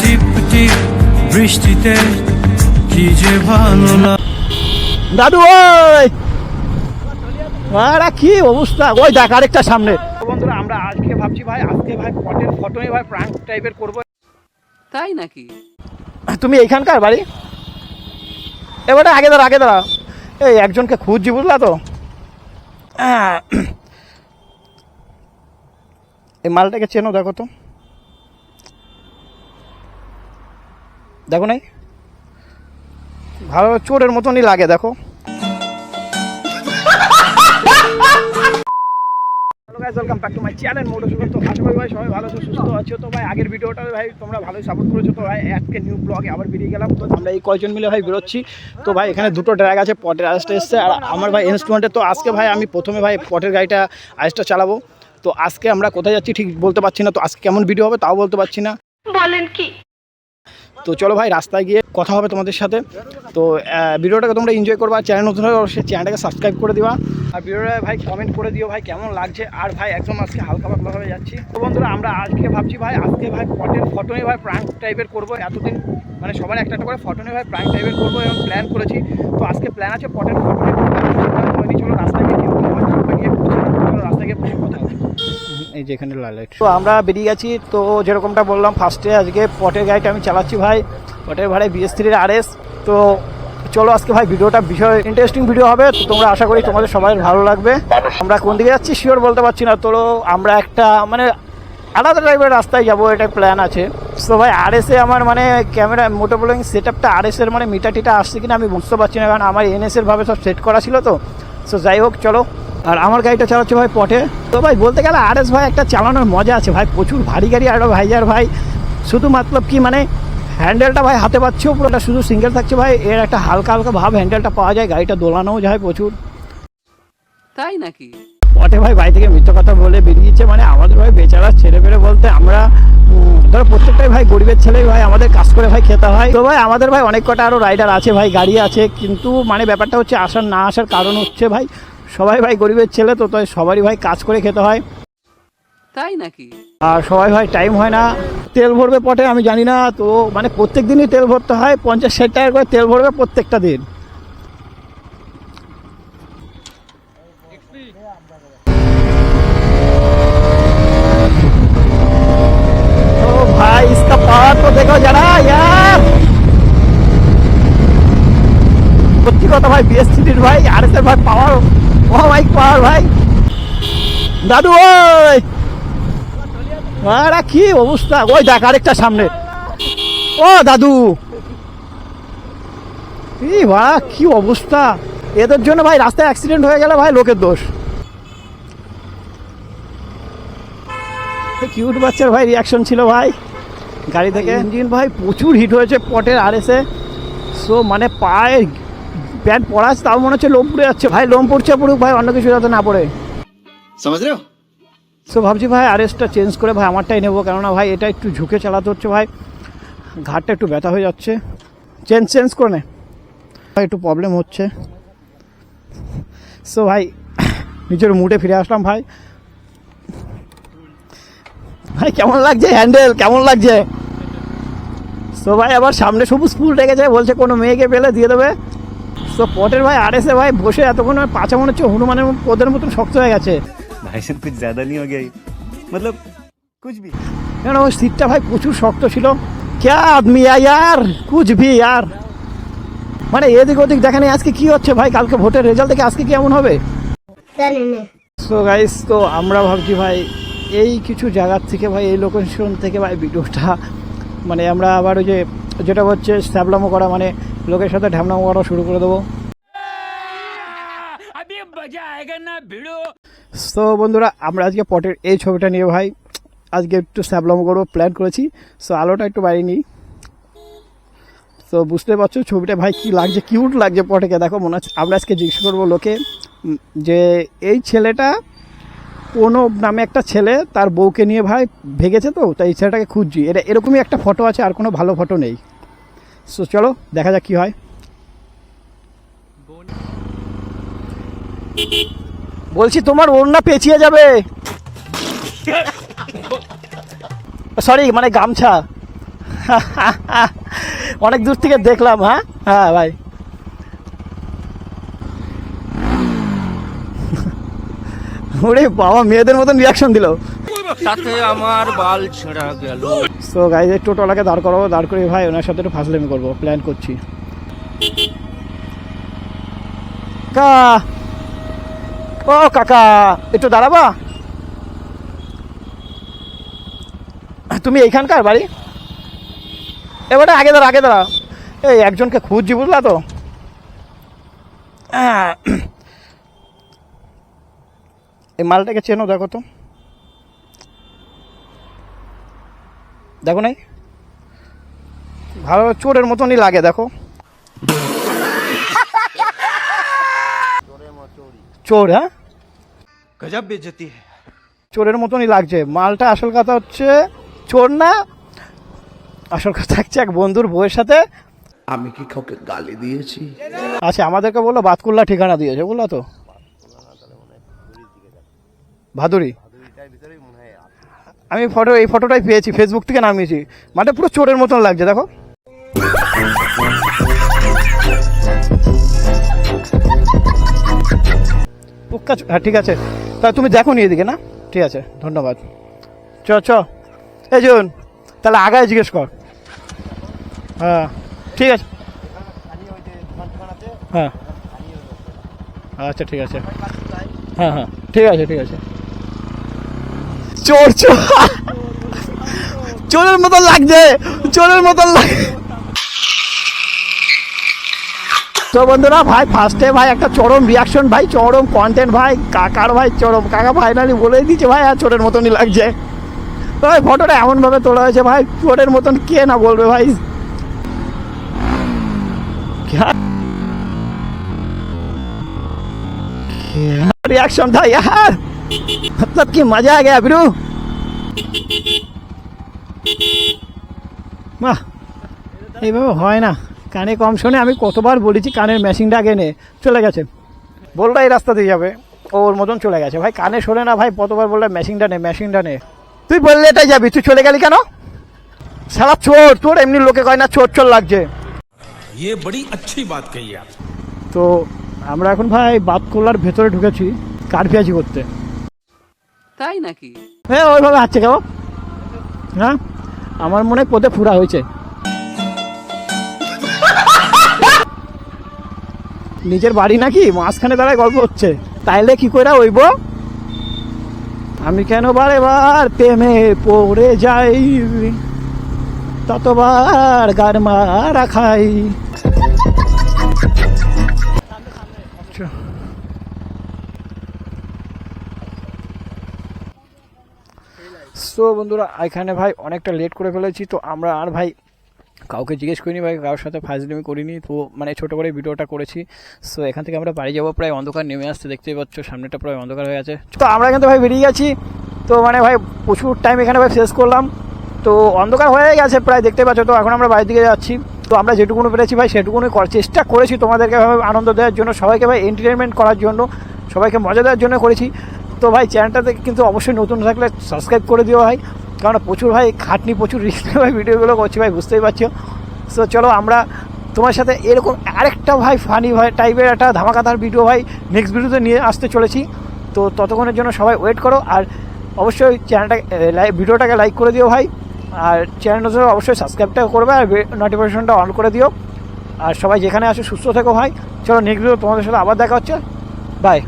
টিপ টিপ বৃষ্টিতে কি যে ভালো লাগে দাদু ওই! আরে কি অবস্থা? ওই দেখ আরেকটা সামনে। বন্ধুরা আমরা আজকে ভাবছি ভাই আজকে ভাই পটের ফটো নিয়ে ভাই প্রাঙ্ক টাইপের করব। তাই নাকি? তুমি এইখানকার বাড়ি? এবারে আগে দাঁড়া আগে দাঁড়া এই একজনকে খুঁজছি বুঝলা তো? এই মালটাকে চেনো দেখো তো। দেখো নাই? ভালো চোরের মতনই লাগে দেখো। Hello guys welcome back to my channel মোটো সুগর তো আশা করি ভাই সবাই ভালো সুস্থ আছো। তো ভাই আগের ভিডিওটা ভাই তোমরা ভালোই সাপোর্ট করেছ। তো ভাই আজকে নিউ ব্লগে আবার বেরিয়ে গেলাম। তো আমরা এই কয়জন মিলে ভাই বেরোচ্ছি। তো ভাই এখানে দুটো ড্র্যাগ আছে পটের আইসটা এসছে। আর আমার ভাই ইনস্ট্রুমেন্টে তো আজকে ভাই আমি প্রথমে ভাই পটের গাড়িটা আইসটা চালাবো। তো আজকে আমরা কোথায় যাচ্ছি ঠিক বলতে পারছি না। তো আজকে কেমন ভিডিও হবে তাও বলতে পারছি না। বলেন কি? তো চলো ভাই, রাস্তায় গিয়ে কথা হবে তোমাদের সাথে। তো ভিডিওটাকে তোমরা এনজয় করবা চ্যানেল নতুন হলে অবশ্যই চ্যানেলটাকে সাবস্ক্রাইব করে দিবা। আর ভিডিওটা ভাই কমেন্ট করে দিও ভাই, কেমন লাগছে? আর ভাই, একদম আজকে হালকা পাতলাভাবে যাচ্ছি। তো বন্ধুরা, আমরা আজকে ভাবছি ভাই, আজকে ভাই পটের ফটো নিয়ে ভাই প্রাঙ্ক টাইপের করব। এতদিন মানে সবার একটা একটা করে ফটো নিয়ে ভাই প্রাঙ্ক টাইপের করব এবং প্ল্যান করেছি। তো আজকে প্ল্যান আছে পটের ফটো নিয়ে। চলো, রাস্তায় গিয়ে রাস্তায় গিয়ে কথা হবে এই যে এখানে লাইট তো আমরা বেরিয়ে গেছি, তো যেরকমটা বললাম ফার্স্টে আজকে পটের গাড়িটা আমি চালাচ্ছি ভাই। পটের ভাড়ায় বিএস থ্রির আর এস তো চলো আজকে ভাই ভিডিওটা বিষয় ইন্টারেস্টিং ভিডিও হবে, তো তোমরা আশা করি তোমাদের সবাই ভালো লাগবে। আমরা কোন দিকে যাচ্ছি শিওর বলতে পারছি না, তো আমরা একটা মানে আলাদা টাইপের রাস্তায় যাব, এটা প্ল্যান আছে। তো ভাই আর এসে আমার মানে ক্যামেরা মোটো ব্লগিং সেট আপটা আর এসের মানে মিটা টিটা আসছে কিনা আমি বুঝতে পারছি না, কারণ আমার এনএস এর ভাবে সব সেট করা ছিল তো। সো যাই হোক, চলো। আর আমার গাড়িটা চালাচ্ছে ভাই পটে। তো ভাই বলতে গেলে আর এস ভাই একটা চালানোর মজা আছে ভাই প্রচুর ভারী গাড়ি আর ভাই আর ভাই। শুধু মতলব কি মানে হ্যান্ডেলটা ভাই হাতে পাচ্ছেও পুরোটা শুধু সিঙ্গেল থাকছে ভাই। এর একটা হালকা হালকা ভাব হ্যান্ডেলটা পাওয়া যায় গাড়িটা দোলানোও যায় প্রচুর। তাই নাকি? পটে ভাই বাড়ি থেকে মিথ্যে কথা বলে বেরিয়েছে মানে আমাদের ভাই বেচারা ছেলে পেলে বলতে আমরা ধরো প্রত্যেকটাই ভাই গরিবের ছেলেই ভাই আমাদের কাজ করে ভাই খেতে হয়। তো ভাই আমাদের ভাই অনেক কটা আরও রাইডার আছে ভাই গাড়ি আছে। কিন্তু মানে ব্যাপারটা হচ্ছে আসার না আসার কারণ হচ্ছে ভাই সবাই ভাই গরিবের ছেলে তো তাই সবারই ভাই কাজ করে খেতে হয় তাই নাকি আর সবাই ভাই টাইম হয় না তেল ভরবে পটে আমি জানি না তো মানে প্রত্যেক দিনই তেল ভরতে হয় পঞ্চাশ ষাট টাকা করে তেল ভরবে প্রত্যেকটা দিন ओ भाई इसका पावर तो देखो जरा यार সত্যি কথা ভাই বিএসসিটির ভাই আর এস ভাই পাওয়ার ভাই পাওয়ার ভাই। দাদু, ওই। আরে, কি অবস্থা? ওই দেখ, আরেকটা সামনে। ও, দাদু। এই বা, কি অবস্থা? এদের জন্য ভাই, রাস্তায় অ্যাক্সিডেন্ট হয়ে গেলে ভাই, লোকের দোষ। কিউট বাচ্চার ভাই রিয়াকশন ছিল ভাই। গাড়ি থেকে। ইঞ্জিন ভাই, প্রচুর হিট হয়েছে, পটের আর এসে সো মানে পায়ে প্যান্ট পরা তাও মনে হচ্ছে লোম পড়ে যাচ্ছে। ভাই লোম পড়ছে পড়ুক ভাই অন্য কিছু যাতে না পড়ে। সমাজ সো ভাবছি ভাই আর এসটা চেঞ্জ করে ভাই আমারটাই নেব। কেননা ভাই এটা একটু ঝুঁকে চালাতে হচ্ছে ভাই। ঘাটটা একটু ব্যথা হয়ে যাচ্ছে। চেঞ্জ চেঞ্জ করে নে। ভাই একটু প্রবলেম হচ্ছে। সো ভাই নিজের মুডে ফিরে আসলাম ভাই। ভাই কেমন লাগছে হ্যান্ডেল কেমন লাগছে? সো ভাই আবার সামনে সবুজ ফুল রেখেছে বলছে কোনো মেয়েকে পেলে দিয়ে দেবে। তো পটের ভাই আর এসে ভাই বসে এতক্ষণ পাঁচা মনে হচ্ছে হনুমানের ওদের মতন শক্ত হয়ে গেছে। ভাই সব কিছু জ্যাদা নিয়ে গিয়ে মতলব কুছ ভি। কেন ওই সিটটা ভাই প্রচুর শক্ত ছিল। ক্যা আদমি ইয়ার? কুছ ভি ইয়ার? মানে এদিক ওদিক দেখেনি আজকে কি হচ্ছে ভাই? কালকে ভোটের রেজাল্ট দেখে আজকে কেমন হবে? সো গাইস তো আমরা ভাবছি ভাই এই কিছু জায়গার থেকে ভাই এই লোকেশন থেকে ভাই ভিডিওটা মানে আমরা আবার ওই যে যেটা হচ্ছে স্যাবলামো করা মানে লোকের সাথে ঢ্যামলামো করা শুরু করে দেবো। তো বন্ধুরা আমরা আজকে পটের এই ছবিটা নিয়ে ভাই আজকে একটু স্যাবলামো করব প্ল্যান করেছি। সো আলোটা একটু বাড়িয়ে নিই। তো বুঝতে পারছ ছবিটা ভাই কি লাগছে কিউট লাগছে পটেকে দেখো মনে হচ্ছে। আমরা আজকে জিজ্ঞেস করব লোকে যে এই ছেলেটা কোনো নামে একটা ছেলে তার বউকে নিয়ে ভাই ভেগেছে তো তাই এই ছেলেটাকে খুঁজছি। এটা এরকমই একটা ফটো আছে আর কোনো ভালো ফটো নেই। সো চলো, দেখা যাক কি হয়। বলছি, তোমার ওড়না পেঁচিয়ে যাবে। সরি মানে গামছা। অনেক দূর থেকে দেখলাম হ্যাঁ? হ্যাঁ ভাই ওরে বাবা, মেয়েদের মতন রিয়াকশন দিল। তাতে আমার বাল ছেঁড়া গেল। সো গাইজ এই টোটোলাকে দাঁড় করাবো, দাঁড় করে ভাই ওনার সাথে একটু ফাসলেমি করব প্ল্যান করছি। কা ও, কাকা, একটু দাঁড়াবা? তুমি এইখানকার বাড়ি? এবারে আগে দাঁড়া আগে দাঁড়া। এই, একজনকে খুঁজছি, বুঝলা তো? এই মালটাকে চেনো, দেখো তো। দেখো নাই? ভালো চোরের মতনই লাগে দেখো। চোর হ্যাঁ? গজব বেজতি চোরের মতনই লাগছে। মালটা আসল কথা হচ্ছে চোর না আসল কথা হচ্ছে এক বন্ধুর বউয়ের সাথে। আমি কি কাউকে গালি দিয়েছি? আচ্ছা আমাদেরকে বলল বাতকুল্লা ঠিকানা দিয়েছে বলল তো? ভাদুরি। আমি ফটো এই ফটোটাই পেয়েছি ফেসবুক থেকে নামিয়েছি। মানে পুরো চোরের মতন লাগছে, দেখো। হ্যাঁ ঠিক আছে। তা তুমি দেখো নি এদিকে, না? ঠিক আছে, ধন্যবাদ। চ চ। এই জুন তাহলে আগায় জিজ্ঞেস কর। হ্যাঁ ঠিক আছে। হ্যাঁ। আচ্ছা ঠিক আছে। হ্যাঁ হ্যাঁ ঠিক আছে ঠিক আছে। চোর চোর। চোরের মতন লাগছে, চোরের মতন লাগে তো বন্ধুরা, ভাই ফার্স্টে ভাই, একটা চরম রিয়াকশন ভাই, চরম কন্টেন্ট ভাই, কাকার ভাই, চরম, কাকা ফাইনালি বলে দিচ্ছে ভাই, আর চোরের মতনই লাগছে। ভাই ফটোটা এমনভাবে তোলা হয়েছে ভাই, চোরের মতন কে না বলবে ভাই? রিয়াকশন ভাই হ্যাঁ। मतलब कि मजा आ गया ब्रू বাহ এইভাবে হয় না কানে কম শোনে আমি কতবার বলেছি কানের মেশিনটা আগে নে চলে গেছে বলটা এই রাস্তা দিয়ে যাবে ও ওর মতন চলে গেছে ভাই কানে শোনে না ভাই কতবার বললে মেশিনটা নে মেশিনটা নে তুই বললে এটাই যাবি তুই চলে গেলি কেন সারা চোর তোর এমনি লোকে কয় না চোর চোর লাগছে ये बड़ी अच्छी बात कही आप তো আমরা এখন ভাই বাতকোলার ভেতরে ঢুকেছি কাঠ পেঁয়াজি করতে তাই নাকি? হ্যাঁ ওইভাবে কেমন হ্যাঁ আমার মনে পোতে ফুরা হয়েছে। নিজের বাড়ি নাকি? মাঝখানে দাঁড়ায় গল্প হচ্ছে। তাইলে কি করে ওইব আমি কেন বারে বার প্রেমে পড়ে যাই? ততবার গার মারা খাই। সো বন্ধুরা, এখানে ভাই অনেকটা লেট করে ফেলেছি, তো আমরা আর ভাই কাউকে জিজ্ঞেস করিনি ভাই, কারোর সাথে ফাজলিমি করিনি, তো মানে ছোটো করে ভিডিওটা করেছি। সো এখান থেকে আমরা বাড়ি যাব, প্রায় অন্ধকার নেমে আসতে দেখতেই পাচ্ছ, সামনেটা প্রায় অন্ধকার হয়ে আছে। তো আমরা কিন্তু ভাই বেরিয়ে গেছি, তো মানে ভাই প্রচুর টাইম এখানে ভাই শেষ করলাম। তো অন্ধকার হয়ে গেছে প্রায় দেখতে পাচ্ছ, তো এখন আমরা বাড়ির দিকে যাচ্ছি। তো আমরা যেটুকুনো পেরেছি ভাই, সেটুকুনি চেষ্টা করেছি তোমাদেরকে আনন্দ দেওয়ার জন্য, সবাইকে ভাই এন্টারটেনমেন্ট করার জন্য, সবাইকে মজা দেওয়ার জন্য করেছি। তো ভাই চ্যানেলটাতে কিন্তু অবশ্যই নতুন থাকলে সাবস্ক্রাইব করে দিও ভাই। কারণ প্রচুর ভাই, খাটনি প্রচুর রিস্ক ভাই ভিডিওগুলো করছি ভাই, বুঝতেই পারছ? সো চলো আমরা তোমার সাথে এরকম আরেকটা ভাই ফানি ভাই টাইপের একটা ধামাকাদার ভিডিও ভাই নেক্সট ভিডিওতে নিয়ে আসতে চলেছি। তো ততক্ষণের জন্য সবাই ওয়েট করো আর অবশ্যই চ্যানেলটা ভিডিওটাকে লাইক করে দিও ভাই। আর চ্যানেলটা অবশ্যই সাবস্ক্রাইবটা করবে আর নোটিফিকেশনটা অন করে দিও। আর সবাই যেখানে আসো সুস্থ থেকো ভাই। চলো নেক্সট ভিডিও তোমাদের সাথে আবার দেখা হচ্ছে। বাই